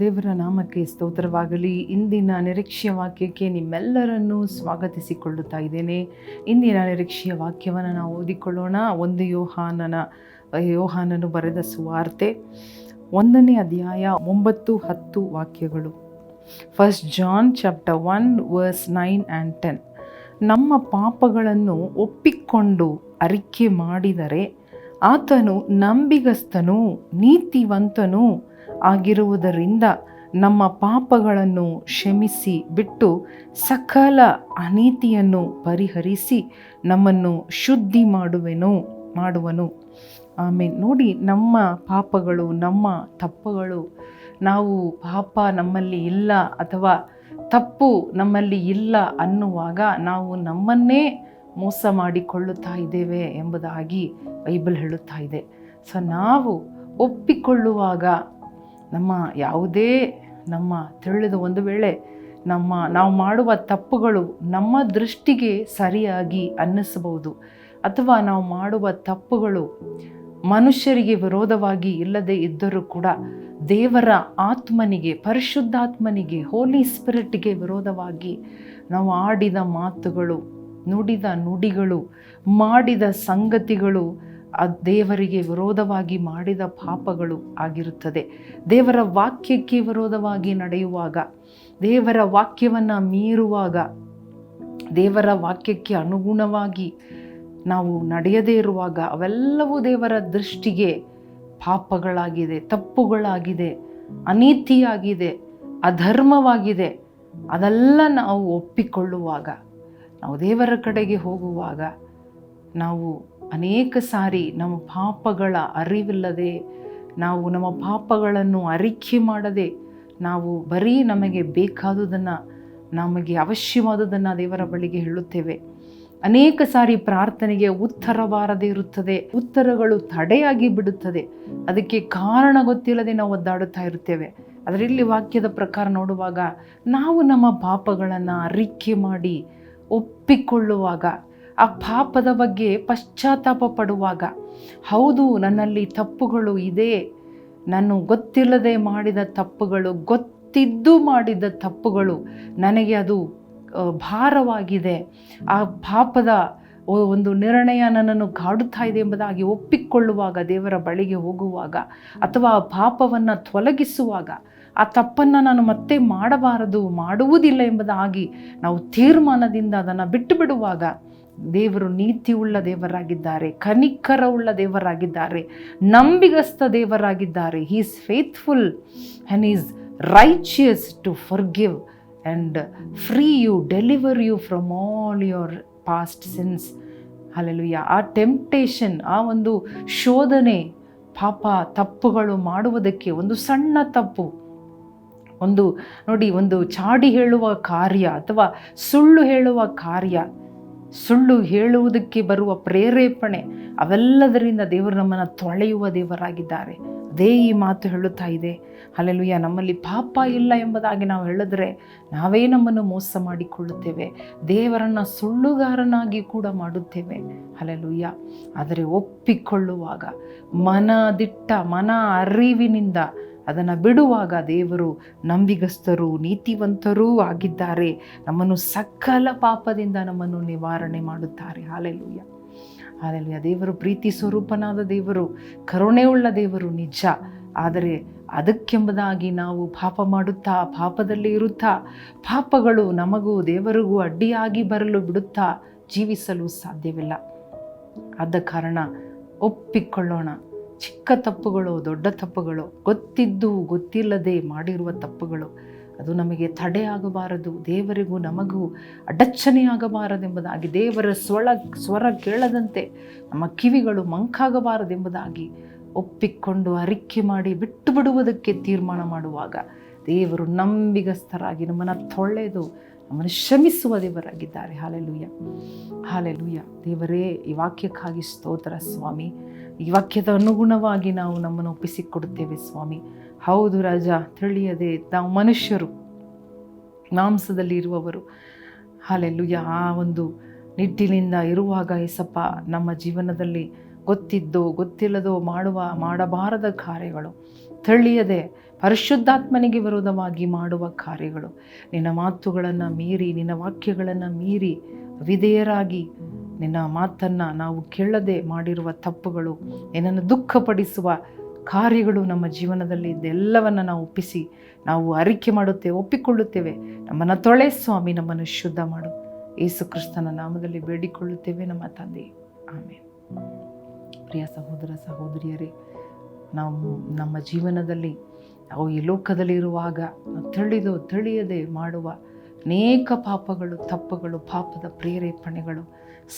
ದೇವರ ನಾಮಕ್ಕೆ ಸ್ತೋತ್ರವಾಗಲಿ. ಇಂದಿನ ನಿರೀಕ್ಷೆಯ ವಾಕ್ಯಕ್ಕೆ ನಿಮ್ಮೆಲ್ಲರನ್ನೂ ಸ್ವಾಗತಿಸಿಕೊಳ್ಳುತ್ತಾ ಇದ್ದೇನೆ. ಇಂದಿನ ನಿರೀಕ್ಷೆಯ ವಾಕ್ಯವನ್ನು ನಾವು ಓದಿಕೊಳ್ಳೋಣ. ಒಂದು ಯೋಹಾನನ, ಯೋಹಾನನು ಬರೆದ ಸುವಾರ್ತೆ. ಒಂದನೇ ಅಧ್ಯಾಯ ಒಂಬತ್ತು ಹತ್ತು ವಾಕ್ಯಗಳು. First John chapter one verse nine and ten ನಮ್ಮ ಪಾಪಗಳನ್ನು ಒಪ್ಪಿಕೊಂಡು ಅರಿಕೆ ಮಾಡಿದರೆ ಆತನು ನಂಬಿಗಸ್ತನು, ನೀತಿವಂತನೂ ಆಗಿರುವುದರಿಂದ ನಮ್ಮ ಪಾಪಗಳನ್ನು ಕ್ಷಮಿಸಿ ಬಿಟ್ಟು ಸಕಲ ಅನೀತಿಯನ್ನು ಪರಿಹರಿಸಿ ನಮ್ಮನ್ನು ಶುದ್ಧಿ ಮಾಡುವೆನು, ಮಾಡುವನು. ಆಮೇಲೆ ನೋಡಿ, ನಮ್ಮ ಪಾಪಗಳು, ನಮ್ಮ ತಪ್ಪುಗಳು. ನಾವು ಪಾಪ ನಮ್ಮಲ್ಲಿ ಇಲ್ಲ ಅಥವಾ ತಪ್ಪು ನಮ್ಮಲ್ಲಿ ಇಲ್ಲ ಅನ್ನುವಾಗ ನಾವು ನಮ್ಮನ್ನೇ ಮೋಸ ಮಾಡಿಕೊಳ್ಳುತ್ತಾ ಇದ್ದೇವೆ ಎಂಬುದಾಗಿ ಬೈಬಲ್ ಹೇಳುತ್ತಾ ಇದೆ. ಸೊ ನಾವು ಒಪ್ಪಿಕೊಳ್ಳುವಾಗ ನಮ್ಮ ಯಾವುದೇ ನಮ್ಮ ತಿಳಿದು ಒಂದು ವೇಳೆ ನಮ್ಮ ನಾವು ಮಾಡುವ ತಪ್ಪುಗಳು ನಮ್ಮ ದೃಷ್ಟಿಗೆ ಸರಿಯಾಗಿ ಅನ್ನಿಸಬಹುದು. ಅಥವಾ ನಾವು ಮಾಡುವ ತಪ್ಪುಗಳು ಮನುಷ್ಯರಿಗೆ ವಿರೋಧವಾಗಿ ಇಲ್ಲದೆ ಇದ್ದರೂ ಕೂಡ ದೇವರ ಆತ್ಮನಿಗೆ, ಪರಿಶುದ್ಧಾತ್ಮನಿಗೆ ಹೋಲಿ ಸ್ಪಿರಿಟ್ಗೆ ವಿರೋಧವಾಗಿ ನಾವು ಆಡಿದ ಮಾತುಗಳು, ನುಡಿದ ನುಡಿಗಳು, ಮಾಡಿದ ಸಂಗತಿಗಳು ಆ ದೇವರಿಗೆ ವಿರೋಧವಾಗಿ ಮಾಡಿದ ಪಾಪಗಳು ಆಗಿರುತ್ತದೆ. ದೇವರ ವಾಕ್ಯಕ್ಕೆ ವಿರೋಧವಾಗಿ ನಡೆಯುವಾಗ, ದೇವರ ವಾಕ್ಯವನ್ನು ಮೀರುವಾಗ, ದೇವರ ವಾಕ್ಯಕ್ಕೆ ಅನುಗುಣವಾಗಿ ನಾವು ನಡೆಯದೇ ಇರುವಾಗ ಅವೆಲ್ಲವೂ ದೇವರ ದೃಷ್ಟಿಗೆ ಪಾಪಗಳಾಗಿದೆ, ತಪ್ಪುಗಳಾಗಿದೆ, ಅನೀತಿಯಾಗಿದೆ, ಅಧರ್ಮವಾಗಿದೆ. ಅದೆಲ್ಲ ನಾವು ಒಪ್ಪಿಕೊಳ್ಳುವಾಗ, ನಾವು ದೇವರ ಕಡೆಗೆ ಹೋಗುವಾಗ ನಾವು ಅನೇಕ ಸಾರಿ ನಮ್ಮ ಪಾಪಗಳ ಅರಿವಿಲ್ಲದೆ, ನಾವು ನಮ್ಮ ಪಾಪಗಳನ್ನು ಅರಿಕೆ ಮಾಡದೆ, ನಾವು ಬರೀ ನಮಗೆ ಬೇಕಾದುದನ್ನು, ನಮಗೆ ಅವಶ್ಯವಾದುದನ್ನು ದೇವರ ಬಳಿಗೆ ಹೇಳುತ್ತೇವೆ. ಅನೇಕ ಸಾರಿ ಪ್ರಾರ್ಥನೆಗೆ ಉತ್ತರ ಬಾರದೇ ಇರುತ್ತದೆ, ಉತ್ತರಗಳು ತಡೆಯಾಗಿ ಬಿಡುತ್ತದೆ. ಅದಕ್ಕೆ ಕಾರಣ ಗೊತ್ತಿಲ್ಲದೆ ನಾವು ಒದ್ದಾಡುತ್ತಾ ಇರುತ್ತೇವೆ. ಅದರಲ್ಲಿ ವಾಕ್ಯದ ಪ್ರಕಾರ ನೋಡುವಾಗ, ನಾವು ನಮ್ಮ ಪಾಪಗಳನ್ನು ಅರಿಕೆ ಮಾಡಿ ಒಪ್ಪಿಕೊಳ್ಳುವಾಗ ಆ ಪಾಪದ ಬಗ್ಗೆ ಪಶ್ಚಾತ್ತಾಪ ಪಡುವಾಗ, ಹೌದು, ನನ್ನಲ್ಲಿ ತಪ್ಪುಗಳು ಇದೆ. ನಾನು ಗೊತ್ತಿಲ್ಲದೆ ಮಾಡಿದ ತಪ್ಪುಗಳು, ಗೊತ್ತಿದ್ದು ಮಾಡಿದ ತಪ್ಪುಗಳು, ನನಗೆ ಅದು ಭಾರವಾಗಿದೆ. ಆ ಪಾಪದ ಒಂದು ನಿರ್ಣಯ ನನ್ನನ್ನು ಕಾಡುತ್ತಾ ಇದೆ ಎಂಬುದಾಗಿ ಒಪ್ಪಿಕೊಳ್ಳುವಾಗ, ದೇವರ ಬಳಿಗೆ ಹೋಗುವಾಗ, ಅಥವಾ ಆ ಪಾಪವನ್ನು ತೊಲಗಿಸುವಾಗ, ಆ ತಪ್ಪನ್ನು ನಾನು ಮತ್ತೆ ಮಾಡಬಾರದು, ಮಾಡುವುದಿಲ್ಲ ಎಂಬುದಾಗಿ ನಾವು ತೀರ್ಮಾನದಿಂದ ಅದನ್ನು ಬಿಟ್ಟು ಬಿಡುವಾಗ ದೇವರು ನೀತಿಯುಳ್ಳ ದೇವರಾಗಿದ್ದಾರೆ, ಕನಿಕರವುಳ್ಳ ದೇವರಾಗಿದ್ದಾರೆ, ನಂಬಿಗಸ್ತ ದೇವರಾಗಿದ್ದಾರೆ. He is faithful and is righteous to forgive and free you deliver you from all your past sins yeah ah temptation ah ಒಂದು ಶೋಧನೆ ಪಾಪ ತಪ್ಪುಗಳು ಮಾಡುವುದಕ್ಕೆ ಒಂದು ಸಣ್ಣ ತಪ್ಪು, ಒಂದು ನೋಡಿ, ಒಂದು ಚಾಡಿ ಹೇಳುವ ಕಾರ್ಯ ಅಥವಾ ಸುಳ್ಳು ಹೇಳುವ ಕಾರ್ಯ ಸುಳ್ಳು ಹೇಳುವುದಕ್ಕೆ ಬರುವ ಪ್ರೇರೇಪಣೆ ಅವೆಲ್ಲದರಿಂದ ದೇವರು ನಮ್ಮನ್ನು ತೊಳೆಯುವ ದೇವರಾಗಿದ್ದಾರೆ. ಅದೇ ಈ ಮಾತು ಹೇಳುತ್ತಾ ಇದೆ. ಅಲ್ಲೆಲುಯ್ಯ ನಮ್ಮಲ್ಲಿ ಪಾಪ ಇಲ್ಲ ಎಂಬುದಾಗಿ ನಾವು ಹೇಳಿದ್ರೆ ನಾವೇ ನಮ್ಮನ್ನು ಮೋಸ ಮಾಡಿಕೊಳ್ಳುತ್ತೇವೆ. ದೇವರನ್ನು ಸುಳ್ಳುಗಾರನಾಗಿ ಕೂಡ ಮಾಡುತ್ತೇವೆ. ಅಲ್ಲೆಲುಯ್ಯ ಆದರೆ ಒಪ್ಪಿಕೊಳ್ಳುವಾಗ ಮನದಿಟ್ಟ ಮನ ಅರಿವಿನಿಂದ ಅದನ್ನು ಬಿಡುವಾಗ ದೇವರು ನಂಬಿಗಸ್ತರು, ನೀತಿವಂತರೂ ಆಗಿದ್ದಾರೆ. ನಮ್ಮನ್ನು ಸಕಲ ಪಾಪದಿಂದ ನಮ್ಮನ್ನು ನಿವಾರಣೆ ಮಾಡುತ್ತಾರೆ. ಹಾಲೆಲುಯ್ಯ ಹಾಲೆಲುಯ್ಯ ದೇವರು ಪ್ರೀತಿ ಸ್ವರೂಪನಾದ ದೇವರು, ಕರುಣೆಯುಳ್ಳ ದೇವರು ನಿಜ. ಆದರೆ ಅದಕ್ಕೆಂಬುದಾಗಿ ನಾವು ಪಾಪ ಮಾಡುತ್ತಾ, ಪಾಪದಲ್ಲಿ ಇರುತ್ತಾ, ಪಾಪಗಳು ನಮಗೂ ದೇವರಿಗೂ ಅಡ್ಡಿಯಾಗಿ ಬರಲು ಬಿಡುತ್ತಾ ಜೀವಿಸಲು ಸಾಧ್ಯವಿಲ್ಲ. ಆದ ಕಾರಣ ಒಪ್ಪಿಕೊಳ್ಳೋಣ. ಚಿಕ್ಕ ತಪ್ಪುಗಳು, ದೊಡ್ಡ ತಪ್ಪುಗಳು, ಗೊತ್ತಿದ್ದು ಗೊತ್ತಿಲ್ಲದೆ ಮಾಡಿರುವ ತಪ್ಪುಗಳು. ಅದು ನಮಗೆ ತಡೆಯಾಗಬಾರದು ದೇವರಿಗೂ ನಮಗೂ ಅಡಚಣೆಯಾಗಬಾರದೆಂಬುದಾಗಿ ದೇವರ ಸ್ವಳ, ಸ್ವರ ಕೇಳದಂತೆ ನಮ್ಮ ಕಿವಿಗಳು ಮಂಕಾಗಬಾರದೆಂಬುದಾಗಿ ಒಪ್ಪಿಕೊಂಡು ಅರಿಕೆ ಮಾಡಿ ಬಿಟ್ಟು ಬಿಡುವುದಕ್ಕೆ ತೀರ್ಮಾನ ಮಾಡುವಾಗ ದೇವರು ನಂಬಿಗಸ್ಥರಾಗಿ ನಮ್ಮನ್ನು ತೊಳೆದು ನಮ್ಮನ್ನು ಶ್ರಮಿಸುವ ದೇವರಾಗಿದ್ದಾರೆ. ಹಾಲೆಲುಯ್ಯ ಹಾಲೆಲುಯ್ಯ ದೇವರೇ, ಈ ವಾಕ್ಯಕ್ಕಾಗಿ ಸ್ತೋತ್ರ ಸ್ವಾಮಿ. ಈ ವಾಕ್ಯದ ಅನುಗುಣವಾಗಿ ನಾವು ನಮ್ಮನ್ನು ಒಪ್ಪಿಸಿಕೊಡುತ್ತೇವೆ ಸ್ವಾಮಿ. ಹೌದು ರಾಜ, ತಿಳಿಯದೆ ನಾವು ಮನುಷ್ಯರು, ಮಾಂಸದಲ್ಲಿ ಇರುವವರು. ಹಾಲೆಲ್ಲುಯ್ಯ, ಆ ಒಂದು ನಿಟ್ಟಿನಿಂದ ಇರುವಾಗ ಎಸಪ್ಪ ನಮ್ಮ ಜೀವನದಲ್ಲಿ ಗೊತ್ತಿದ್ದೋ, ಗೊತ್ತಿಲ್ಲದೋ ಮಾಡುವ, ಮಾಡಬಾರದ ಕಾರ್ಯಗಳು ತಳ್ಳಿಯದೆ ಪರಿಶುದ್ಧಾತ್ಮನಿಗೆ ವಿರೋಧವಾಗಿ ಮಾಡುವ ಕಾರ್ಯಗಳು. ನಿನ್ನ ಮಾತುಗಳನ್ನು ಮೀರಿ, ನಿನ್ನ ವಾಕ್ಯಗಳನ್ನು ಮೀರಿ ವಿಧೇಯರಾಗಿ ನಿನ್ನ ಮಾತನ್ನು ನಾವು ಕೇಳದೆ ಮಾಡಿರುವ ತಪ್ಪುಗಳು, ನಿನ್ನನ್ನು ದುಃಖಪಡಿಸುವ ಕಾರ್ಯಗಳು ನಮ್ಮ ಜೀವನದಲ್ಲಿ ಇದೆಲ್ಲವನ್ನು ನಾವು ಒಪ್ಪಿಸಿ, ನಾವು ಅರಿಕೆ ಮಾಡುತ್ತೇವೆ, ಒಪ್ಪಿಕೊಳ್ಳುತ್ತೇವೆ. ನಮ್ಮನ್ನು ತೊಳೆ ಸ್ವಾಮಿ, ನಮ್ಮನ್ನು ಶುದ್ಧ ಮಾಡು. ಯೇಸು ಕ್ರಿಸ್ತನ ನಾಮದಲ್ಲಿ ಬೇಡಿಕೊಳ್ಳುತ್ತೇವೆ ನಮ್ಮ ತಂದೆ. ಆಮೇಲೆ ಪ್ರಿಯ ಸಹೋದರ, ಸಹೋದರಿಯರೇ, ನಾವು ನಮ್ಮ ಜೀವನದಲ್ಲಿ, ನಾವು ಈ ಲೋಕದಲ್ಲಿರುವಾಗ ತಳಿದು ತಳಿಯದೆ ತಿಳಿಯದೆ ಮಾಡುವ ಅನೇಕ ಪಾಪಗಳು, ತಪ್ಪುಗಳು, ಪಾಪದ ಪ್ರೇರೇಪಣೆಗಳು,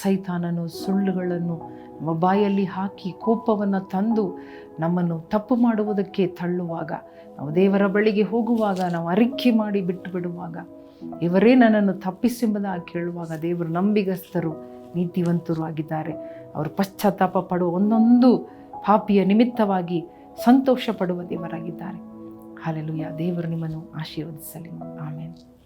ಸೈತಾನನು ಸುಳ್ಳುಗಳನ್ನು ನಮ್ಮ ಬಾಯಲ್ಲಿ ಹಾಕಿ ಕೋಪವನ್ನು ತಂದು ನಮ್ಮನ್ನು ತಪ್ಪು ಮಾಡುವುದಕ್ಕೆ ತಳ್ಳುವಾಗ, ನಾವು ದೇವರ ಬಳಿಗೆ ಹೋಗುವಾಗ, ನಾವು ಅರಿಕೆ ಮಾಡಿ ಬಿಟ್ಟು ಬಿಡುವಾಗ ಇವರೇ ನನ್ನನ್ನು ತಪ್ಪಿಸೆಂಬುದಾಗಿ ಕೇಳುವಾಗ ದೇವರು ನಂಬಿಗಸ್ತರು, ನೀತಿವಂತರು ಆಗಿದ್ದಾರೆ. ಅವರು ಪಶ್ಚಾತ್ತಾಪ ಪಡುವ ಒಂದೊಂದು ಪಾಪಿಯ ನಿಮಿತ್ತವಾಗಿ ಸಂತೋಷ ಪಡುವ ದೇವರಾಗಿದ್ದಾರೆ. ಹಾಲೆಲುಯ್ಯ. ದೇವರು ನಿಮ್ಮನ್ನು ಆಶೀರ್ವದಿಸಲಿ. ಆಮೇಲೆ